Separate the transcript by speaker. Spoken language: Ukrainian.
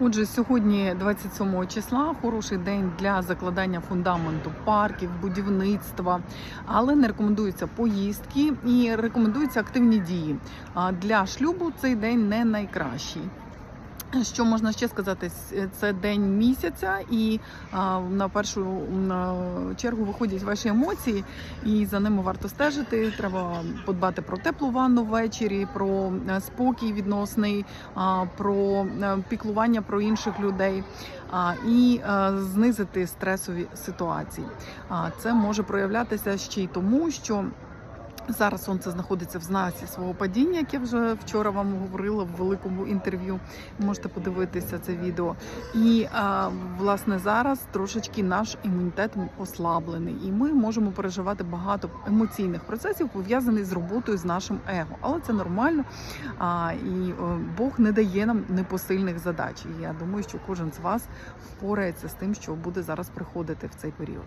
Speaker 1: Отже, сьогодні, 27 числа, хороший день для закладання фундаменту парків, будівництва, але не рекомендуються поїздки і рекомендуються активні дії. А для шлюбу цей день не найкращий. Що можна ще сказати? Це день місяця, і а, на першу на чергу виходять ваші емоції, і за ними варто стежити. Треба подбати про теплу ванну ввечері, про е, спокій відносний, а, про е, піклування про інших людей а, і е, знизити стресові ситуації. А, Це може проявлятися ще й тому, що Зараз сонце знаходиться в знаці свого падіння, як я вже вчора вам говорила в великому інтерв'ю. Можете подивитися це відео. І а, власне зараз трошечки наш імунітет ослаблений, і ми можемо переживати багато емоційних процесів, пов'язаних з роботою з нашим его. Але це нормально. А, і е, Бог не дає нам непосильних задач. І я думаю, що кожен з вас впорається з тим, що буде зараз приходити в цей період.